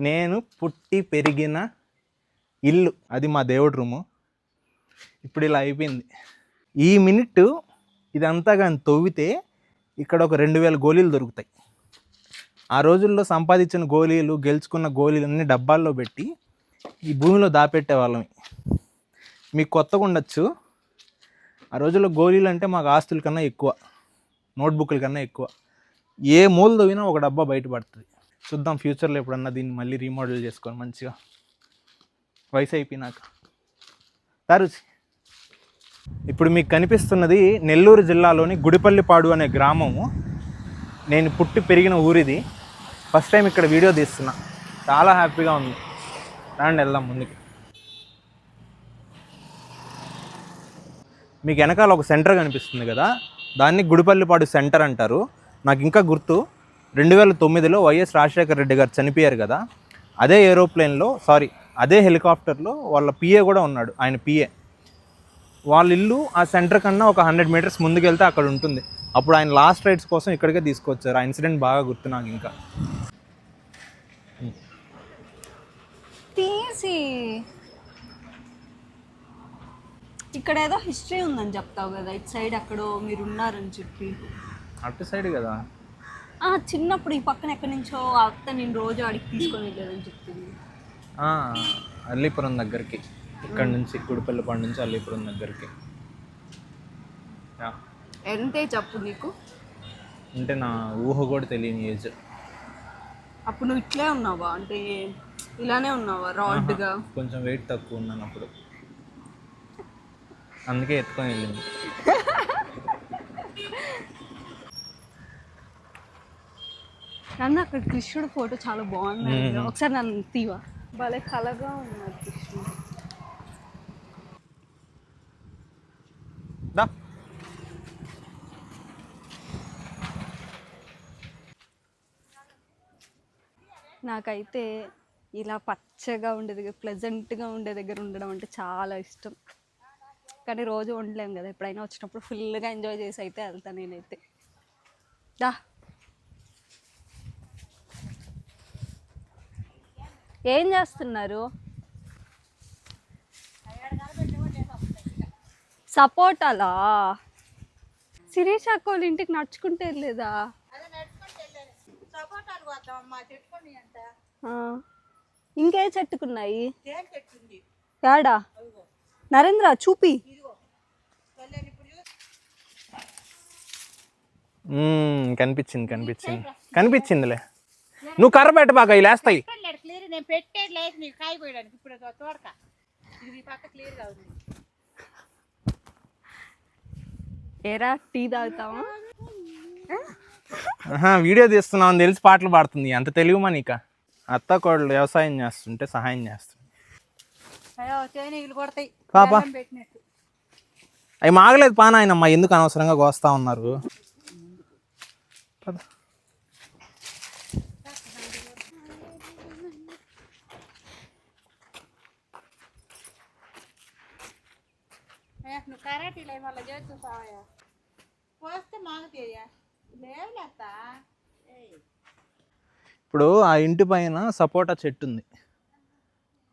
నేను పుట్టి పెరిగిన ఇల్లు అది మా దేవుడి రూము. ఇప్పుడు ఇలా అయిపోయింది. ఈ మినిట్ ఇదంతా కానీ తవ్వితే ఇక్కడ ఒక రెండు వేల గోళీలు దొరుకుతాయి. ఆ రోజుల్లో సంపాదించిన గోళీలు గెలుచుకున్న గోళీలు అన్ని డబ్బాల్లో పెట్టి ఈ భూమిలో దాపెట్టే వాళ్ళం మీకు కొత్తగా ఉండొచ్చు. ఆ రోజుల్లో గోళీలు అంటే మాకు ఆస్తుల కన్నా ఎక్కువ నోట్బుక్ల కన్నా ఎక్కువ. ఏ మూల తవ్వినా ఒక డబ్బా బయటపడుతుంది చూద్దాం ఫ్యూచర్లో ఎప్పుడన్నా దీన్ని మళ్ళీ రీమోడల్ చేసుకొని మంచిగా. వయసు అయిపోయినాక. తరుచి. ఇప్పుడు మీకు కనిపిస్తున్నది నెల్లూరు జిల్లాలోని గుడిపల్లిపాడు అనే గ్రామము నేను పుట్టి పెరిగిన ఊరిది. ఫస్ట్ టైం ఇక్కడ వీడియో తీస్తున్నా. చాలా హ్యాపీగా ఉంది. రండి వెళ్దాం ముందుకి. మీకు వెనకాల ఒక సెంటర్ కనిపిస్తుంది కదా? దాన్ని గుడిపల్లిపాడు సెంటర్ అంటారు. నాకు ఇంకా గుర్తు. రెండు వేల తొమ్మిదిలో వైఎస్ రాజశేఖర రెడ్డి గారు చనిపోయారు కదా అదే ఏరోప్లేన్లో సారీ అదే హెలికాప్టర్లో వాళ్ళ పిఏ కూడా ఉన్నాడు ఆయన పిఏ వాళ్ళ ఇల్లు ఆ సెంటర్ కన్నా ఒక హండ్రెడ్ మీటర్స్ ముందుకు వెళ్తే అక్కడ ఉంటుంది. అప్పుడు ఆయన లాస్ట్ రైడ్స్ కోసం ఇక్కడికే తీసుకొచ్చారు. ఆ ఇన్సిడెంట్ బాగా గుర్తు నాకు ఇంకా. తీసి ఇక్కడ ఏదో హిస్టరీ ఉందని చెప్తావు కదా ఇటు సైడ్ అక్కడో మీరు ఉన్నారని చెప్పి. అటు సైడ్ కదా. చిన్నప్పుడు ఈ పక్కన ఎక్కడి నుంచో ఆ అత్త నేను రోజు అడిగి తీసుకొని వెళ్ళేదని చెప్తుంది ఆ, అల్లీపురం దగ్గరికి. ఇక్కడ నుంచి గుడిపల్లిపాడు నుంచి అల్లీపురం దగ్గరికి. ఎంతే చెప్పు నీకు? అంటే నా ఊహ కూడా తెలియని ఏజ్. అప్పుడు నువ్వు ఇట్లే ఉన్నావా? అంటే ఇలానే ఉన్నావా రాడ్గా కొంచెం వెయిట్ తక్కువ ఉన్నాను అప్పుడు. అందుకే ఎత్తుకొని వెళ్ళింది. నన్ను అక్కడ కృష్ణుడు ఫోటో చాలా బాగుంది ఒకసారి నన్ను తీవా. భలే కలగా ఉన్నారు కృష్ణుడు. దా. నాకైతే ఇలా పచ్చగా ఉండే దగ్గర ప్లెజెంట్గా ఉండే దగ్గర ఉండడం అంటే చాలా ఇష్టం. కానీ రోజు ఉండలేం కదా. ఎప్పుడైనా వచ్చినప్పుడు ఫుల్గా ఎంజాయ్ చేసి అయితే వెళ్తాను నేనైతే. దా. ఏం చేస్తున్నారు? సపోటాలా? శిరీష్ అక్క వాళ్ళ ఇంటికి నడుచుకుంటే లేదా ఇంకే చెట్టుకున్నాయి యాడా? నరేంద్ర చూపి. కనిపించింది కనిపించింది. కనిపించిందిలే. నువ్వు కర్ర పెట్ట బాగా ఇలా వేస్తాయి నేను పెట్టేది లేదు నీకు కాయ పోయడానికి ఇప్పుడు అది తోడక. ఇది ఈ పక్క క్లియర్గా ఉంది. ఏరా టీ తాగుతావా? వీడియో తీస్తున్నావు అని తెలిసి పాటలు పాడుతుంది. అంత తెలుగు మనీక అత్త కోడలు వ్యవసాయం చేస్తుంటే సహాయం చేస్తుంది. అయ్యో తేనీగలు కొడతాయి. పాపా. అవి మాగలేదు పాన ఆయనమ్మా ఎందుకు అనవసరంగా కోస్తా ఉన్నారు? నువ్వు కరాటీలో మళ్ళీ చేస్తున్నావయ్యా పోస్తే మాగుతాయ్యా లేవులేత ఇప్పుడు ఆ ఇంటి పైన సపోటా చెట్టు ఉంది.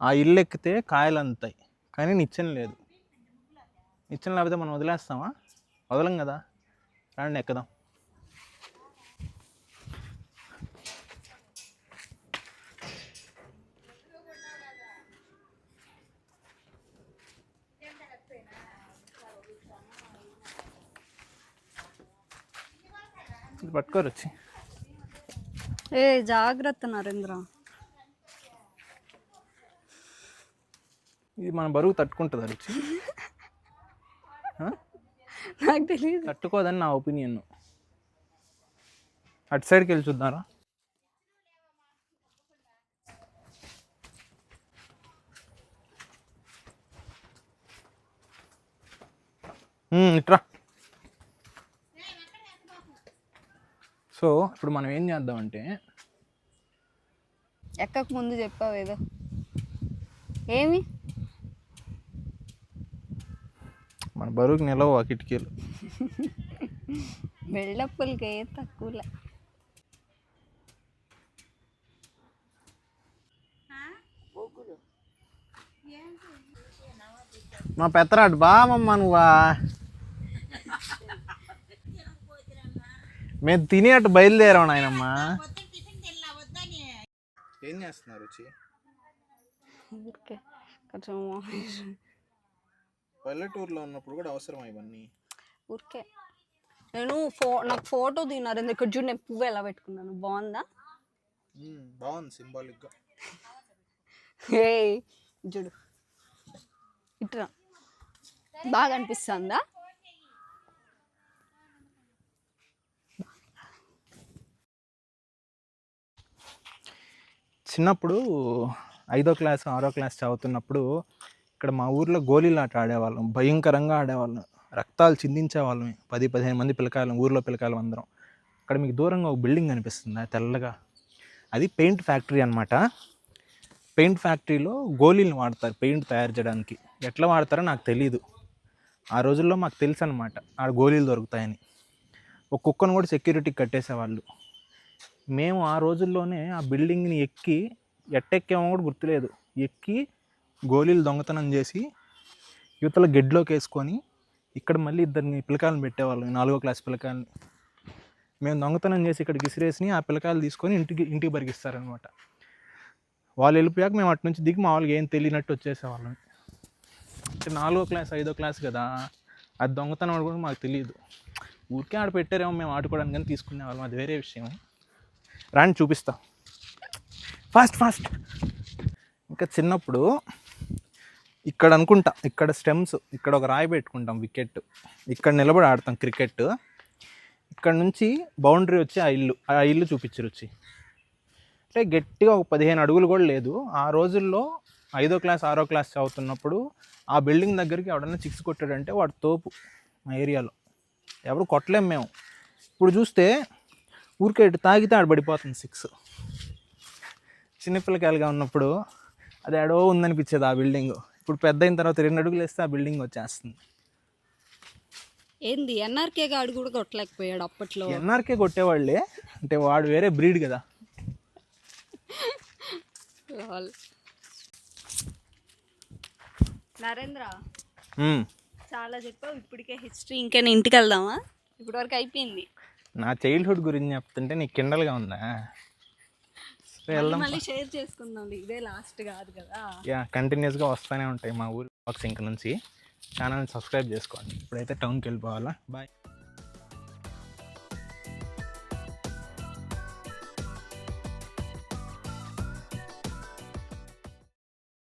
ఆ ఇల్లు ఎక్కితే కాయలు అందుతాయి కానీ నిచ్చెన లేదు. నిచ్చెన లేకపోతే మనం వదిలేస్తామా? వదలం కదా. రండి ఎక్కుదాం ఇది పట్టుకోరు వచ్చి. ఏ జాగ్రత్త నరేంద్ర. ఇది మన బరువు తట్టుకుంటుంది రుచి? నాకు తెలియదు తట్టుకోదని నా ఒపీనియన్. అటు సైడ్కి వెళ్ళి చూద్దారా. ఇట్రా. సో ఇప్పుడు మనం ఏం చేద్దాం అంటే ఎక్కకు ముందు చెప్పావు ఏదో. ఏమి? మన బరువుకి నిలవ ఆ కిటికీలు. వెళ్ళప్పులకే తక్కువ మా పెత్తరాడు బావమ్మ నువ్వా? మేము తిని అటు బయలుదేరాం నాయనమ్మా. ఏం చేస్తున్నారు రుచి? కొంచెం పల్లెటూరులో ఉన్నప్పుడు కూడా అవసరం ఇవన్నీ? ఊరికే. నేను ఫో నాకు ఫోటో తిన్నారు ఇక్కడ చూడు నేను పువ్వు ఎలా పెట్టుకున్నాను. బాగుందా? బాగుంది సింబాలిక్గా ఏ చూడు. ఇట్రా. బాగా అనిపిస్తుందా? చిన్నప్పుడు ఐదో క్లాస్ ఆరో క్లాస్ చదువుతున్నప్పుడు ఇక్కడ మా ఊర్లో గోళీలాట ఆడేవాళ్ళం. భయంకరంగా ఆడేవాళ్ళం. రక్తాలు చిందించేవాళ్ళం. పది పదిహేను మంది పిల్లకాయలు ఊర్లో పిల్లకాయలు అందరం. అక్కడ మీకు దూరంగా ఒక బిల్డింగ్ కనిపిస్తుంది? తెల్లగా. అది పెయింట్ ఫ్యాక్టరీ అనమాట పెయింట్ ఫ్యాక్టరీలో గోళీలను వాడతారు పెయింట్ తయారు చేయడానికి. ఎట్లా వాడతారో నాకు తెలియదు ఆ రోజుల్లో మాకు తెలుసు అనమాట ఆడ గోళీలు దొరుకుతాయని. ఒక కుక్కను కూడా సెక్యూరిటీకి కట్టేసేవాళ్ళు. మేము ఆ రోజుల్లోనే ఆ బిల్డింగ్ని ఎక్కి ఎట్టెక్కామో కూడా గుర్తులేదు. ఎక్కి గోళీలు దొంగతనం చేసి యువతల గెడ్లోకి వేసుకొని ఇక్కడ మళ్ళీ ఇద్దరిని పిల్లకాయలను పెట్టేవాళ్ళం నాలుగో క్లాస్ పిల్లకాయలని మేము దొంగతనం చేసి ఇక్కడ విసిరేసి ఆ పిల్లకాయలు తీసుకొని ఇంటికి ఇంటికి పరిగిస్తారనమాట. వాళ్ళు వెళ్ళిపోయాక మేము అటు నుంచి దిగి మా వాళ్ళకి ఏం తెలియనట్టు వచ్చేసేవాళ్ళం. అంటే నాలుగో క్లాస్ ఐదో క్లాస్ కదా అది దొంగతనం అని కూడా మాకు తెలియదు ఊరికే ఆడ పెట్టారేమో మేము ఆడుకోవడానికి కానీ తీసుకునే వాళ్ళం అది వేరే విషయం. రాండి చూపిస్తా. ఫాస్ట్ ఫాస్ట్ ఇంకా చిన్నప్పుడు ఇక్కడ అనుకుంటా ఇక్కడ స్టెమ్స్ ఇక్కడ ఒక రాయి పెట్టుకుంటాం వికెట్ ఇక్కడ నిలబడి ఆడతాం క్రికెట్ ఇక్కడ నుంచి బౌండరీ వచ్చి ఆ ఇల్లు ఆ ఇల్లు చూపించరు వచ్చి. అంటే గట్టిగా ఒక పదిహేను అడుగులు కూడా లేదు. ఆ రోజుల్లో ఐదో క్లాస్ ఆరో క్లాస్ చదువుతున్నప్పుడు ఆ బిల్డింగ్ దగ్గరికి ఎవడన్నా చిక్స్ కొట్టాడంటే వాడు తోపు మా ఏరియాలో. ఎవరు కొట్టలేము మేము. ఇప్పుడు చూస్తే ఊరికే ఇటు తాగితే ఆడ పడిపోతుంది సిక్స్. చిన్నపిల్లకాయలుగా ఉన్నప్పుడు అది ఎడో ఉందనిపించేది ఆ బిల్డింగ్. ఇప్పుడు పెద్ద అయిన తర్వాత రెండు అడుగులు వేస్తే ఆ బిల్డింగ్ వచ్చేస్తుంది. ఏంది ఎన్ఆర్కే గాడు కూడా కొట్టలేకపోయాడు అప్పట్లో? ఎన్ఆర్కే కొట్టేవాళ్ళే అంటే వాడు వేరే బ్రీడ్ కదా. నరేంద్ర. చాలా చెప్పావు ఇప్పటికే హిస్టరీ ఇంకేనా ఇంటికి వెళ్దామా? ఇప్పటి వరకు అయిపోయింది. నా చైల్డ్హుడ్ గురించి చెప్తుంటే నీకు కిండల్గా ఉందా? మళ్ళీ షేర్ చేసుకుందాం. ఇదే లాస్ట్ కాదు కదా. యా కంటిన్యూస్గా వస్తూనే ఉంటాయి మా ఊరి బాక్స్ ఇంక నుంచి. ఛానల్ని సబ్స్క్రైబ్ చేసుకోండి. ఇప్పుడైతే టౌన్కి వెళ్ళిపోవాలా? బాయ్